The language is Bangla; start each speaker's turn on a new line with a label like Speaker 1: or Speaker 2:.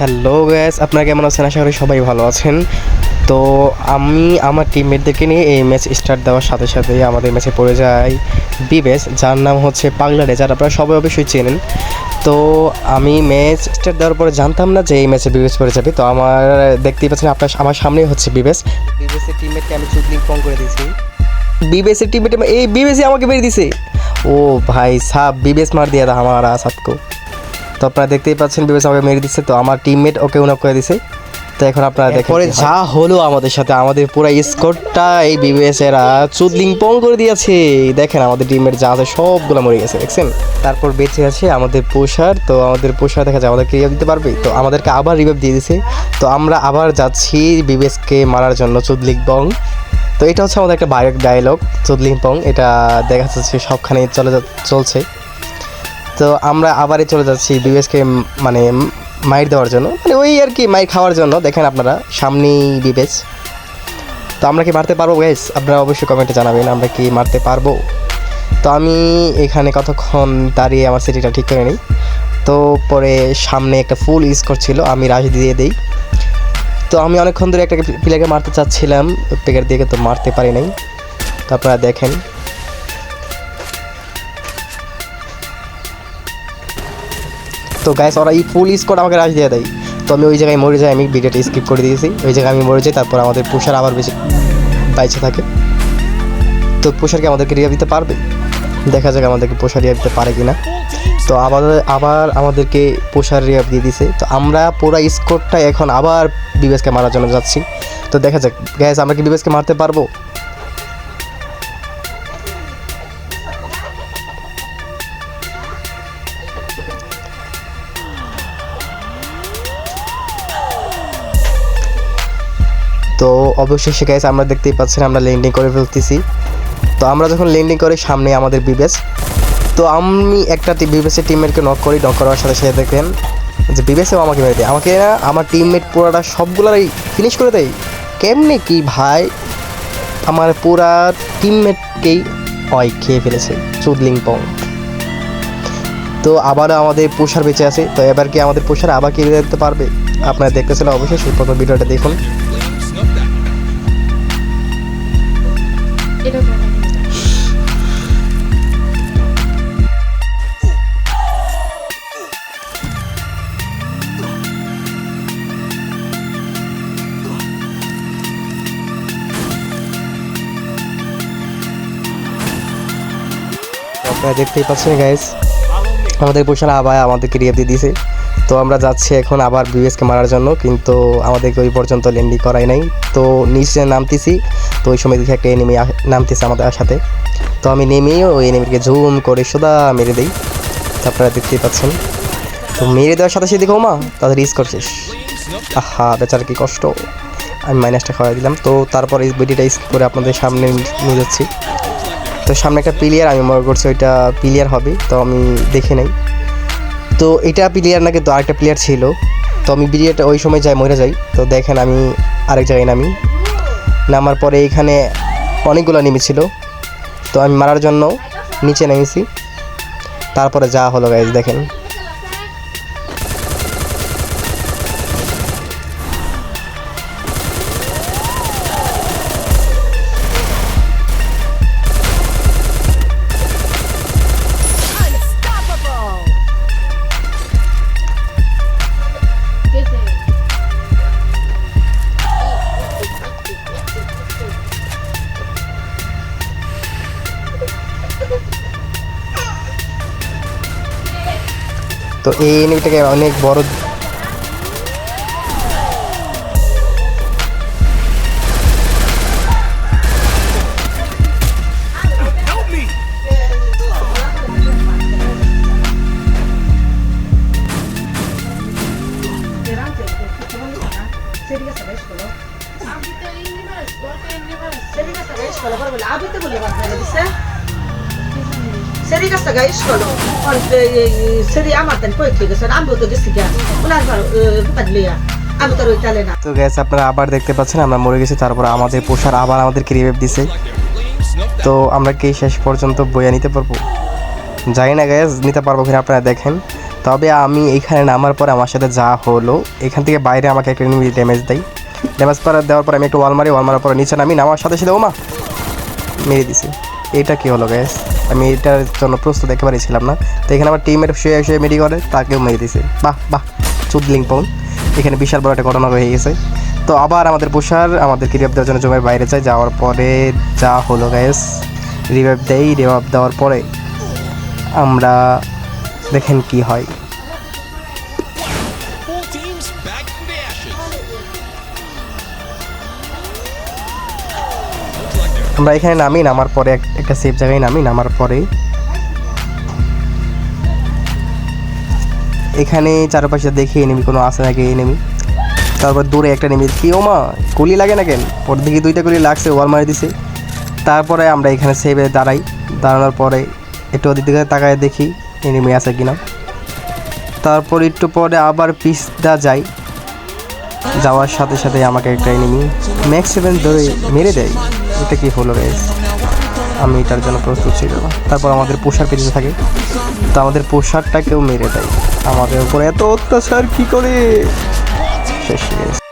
Speaker 1: হ্যালো গ্যাস আপনারা কেমন আছেন? আশা করি সবাই ভালো আছেন। তো আমি আমার টিমমেটদেরকে নিয়ে এই ম্যাচ স্টার্ট দেওয়ার সাথে সাথে আমাদের ম্যাচে পড়ে যায় বিবেস, যার নাম হচ্ছে পাগলা রেজার আপনারা সবাই অবশ্যই চেনেন। তো আমি ম্যাচ স্টার্ট দেওয়ার পরে জানতাম না যে এই ম্যাচে বিবেস পড়ে যাবে। তো আমার দেখতেই পাচ্ছেন, আপনার আমার সামনেই হচ্ছে বিবেশ বিবেশের টিমমেটকে আমি চুদলিং ফোন করে দিয়েছি। বিবেশের টিমমেট এই বিবেশই আমাকে বেরিয়ে দিছে। ও ভাই সাব বিবেশ মার দিয়া আমার সাবকো তো আপনারা দেখতেই পাচ্ছেন বিবেশ আমাকে মেরে দিচ্ছে তো আমার টিমমেট ওকে উনক করে দিছে। তো এখন আপনারা দেখেন পরে যা হলো আমাদের সাথে আমাদের পুরো স্কোরটা এই বিবিএস এরা চুদলিং পং করে দিয়েছে। দেখেন আমাদের টিমমেট যা আছে সবগুলো মরে গেছে দেখছেন? তারপর বেঁচে আছে আমাদের পোষার তো আমাদের পোষার দেখা যায় আমাদেরকে রিভাইভ দিতে পারবে। তো আমাদেরকে আবার রিভাইভ দিয়ে দিছে। তো আমরা আবার যাচ্ছি বিবিএসকে মারার জন্য চুদলিং পং। তো এটা হচ্ছে আমাদের একটা বায়ক ডায়লগ চুদলিং পং। এটা দেখা যাচ্ছে সবখানে চলে চলছে। তো আমরা আবারই চলে যাচ্ছি বিবেশকে মানে মাইর দেওয়ার জন্য। মানে ওই আর কি, মাইর খাওয়ার জন্য, দেখেন আপনারা, সামনেই বিবেশ। তো আমরা কি মারতে পারব গ্যাস আপনারা অবশ্যই কমেন্টে জানাবেন, আমরা কি মারতে পারব? তো আমি এখানে কতক্ষণ দাঁড়িয়ে আমার সিটিটা ঠিক করে নিই। তো পরে সামনে একটা ফুল স্কোর ছিল আমি রাশ দিয়ে দিই। তো আমি অনেকক্ষণ ধরে একটা প্লেয়ারকে মারতে চাচ্ছিলাম, প্লেয়ার দিকে তো মারতে পারি নাই। তো আপনারা দেখেন। তো গ্যাস ওরা এই ফুল স্কোর আমাকে রাশ দিয়ে দেয়। তো আমি ওই জায়গায় মরে যাই, আমি ভিডিওটা স্কিপ করে দিয়েছি। ওই জায়গায় আমি মরে যাই, তারপর আমাদের পুষার আবার বেশি বাইচে থাকে। তো পুষারকে আমাদেরকে রিয়া দিতে পারবে? দেখা যাক আমাদেরকে পোষার রিয়া দিতে পারে কিনা। তো আবার আবার আমাদেরকে পোষার রিয়া দিয়ে দিছে। তো আমরা পুরো স্কোরটা এখন আবার বিবেশকে মারার জন্য যাচ্ছি। তো দেখা যাক গ্যাস আমরা কি বিবেশকে মারতে পারব? তো অবশেষে গ্যাস আমরা দেখতেই পাচ্ছেন, আমরা ল্যান্ডিং করে ফেলতেছি। তো আমরা যখন ল্যান্ডিং করি সামনে আমাদের বিবেশ তো আমি একটা বিবেসের টিমমেটকে নক করি নক করার সাথে সাথে দেখেন যে বিবেসেও আমাকে মেরে দেয়। আমাকে না আমার টিমমেট পুরোটা সবগুলাই ফিনিশ করে দেয়। কেমনে কি ভাই? আমার পুরা টিমমেটকেই অয় খেয়ে ফেলেছে, চুদলিং পং। তো আবারও আমাদের পোষার বেঁচে আছে। তো এবার কি আমাদের পোষার আবার কি দিতে পারবে? আপনারা দেখতেছিলেন অবশ্যই সেই প্রথম ভিডিওটা দেখুন। আপনারা দেখতেই পাচ্ছেন গাইস আমাদের পোষার আবার আমাদেরকে রিয়ে দিয়ে দিয়েছে তো আমরা যাচ্ছি এখন আবার বিএসকে মারার জন্য, কিন্তু আমাদেরকে ওই পর্যন্ত ল্যান্ডি করাই নাই। তো নিচে নামতেছি, তো ওই সময় দেখি একটা এনিমি নামতেছে আমাদের সাথে। তো আমি নেমে ওই এনিমিকে ঝুম করে সোদা মেরে দিই। আপনারা দেখতেই পাচ্ছেন। তো মেরে দেওয়ার সাথে সাথে দেখো মা, তাদের রিস করছিস আহা, বেচার কি কষ্ট। আমি মাইনাসটা খাওয়াই দিলাম। তো তারপর এই ভিডিওটা স্কিপ করে আপনাদের সামনে নিয়ে যাচ্ছি। তো সামনে একটা প্লেয়ার আমি মনে করছি ওইটা প্লেয়ার হবে, তো আমি দেখে নেই। তো এটা প্লেয়ার না, কিন্তু আরেকটা প্লেয়ার ছিল। তো আমি বিরিয়াটা ওই সময় যাই মরে যাই। তো দেখেন আমি আরেক জায়গায় নামি। নামার পরে এখানে অনেকগুলো নেমেছিল তো আমি মারার জন্য নিচে নেমেছি। তারপরে যা হলো গাইজ দেখেন। তো এই এনিমিটাকে অনেক বড়
Speaker 2: সেরি গাছটা গায়ে ইস্কলো সেরি আমার তেন কয়েক গেছে আমি তো গেছি গা ওনার ঘর লিয়া তো
Speaker 1: গ্যাস আপনারা আবার দেখতে পাচ্ছেন, আমরা মরে গেছি, তারপর আমাদের পোষার আবার আমাদেরকে রিভাইভ দিছে। তো আমরা কি শেষ পর্যন্ত বইয়া নিতে পারব? জানি না গ্যাস নিতে পারব কিনা আপনারা দেখেন। তবে আমি এইখানে নামার পরে আমার সাথে যা হলো, এখান থেকে বাইরে আমাকে একটা এনিমি ড্যামেজ দেয়। ড্যামেজ পরে দেওয়ার পরে আমি একটু ওয়াল মারি ওয়াল মারার পরে নিচে নামি, নামার সাথে সাথে ওমা, মেরে দিছে। এটা কি হলো গ্যাস আমি এটার জন্য প্রস্তুত একেবারেই ছিলাম না। তো এখানে আমার টিমের শুয়ে শুয়ে মেডি করে, তাকেও মেরে দিছে। বাহ বাহ, চুদলিং পাউন এখানে বিশাল বড় একটা ঘটনা হয়ে গেছে। তো আবার আমাদের পোষার, আমাদের রিভাইভ দেওয়ার জন্য জমের বাইরে যায়। যাওয়ার পরে যা হলো গ্যাস রিভাইভ দেয় রিভাইভ দেওয়ার পরে আমরা দেখেন কি হয়। আমরা এখানে নামি নামার পরে এক- একটা সেফ জায়গায় নামি নামার পরে এখানে চারপাশে দেখি এনেমি কোনো আছে নাকি এনেমি তারপর দূরে একটা নেমি কি ও মা গুলি লাগে না কেন? ওর দিকে দুইটা গুলি লাগছে ওয়াল মারি দিছে। তারপরে আমরা এখানে সেভে দাঁড়াই। দাঁড়ানোর পরে একটু ওদের দিকে তাকায় দেখি এনিমি আছে কিনা। তারপর একটু পরে আবার পিসটা যাই যাওয়ার সাথে সাথে আমাকে একটা এনিমি ম্যাক্সিমাম ধরে মেরে দেয়। এটা কী হলো গাইস আমি এটার জন্য প্রস্তুত ছিল। তারপর আমাদের পোশাক পেতে থাকে। তো আমাদের পোশাকটাকেও মেরে দেয়। আমাদের উপরে এত অত্যাচার, কী করে? শেষ।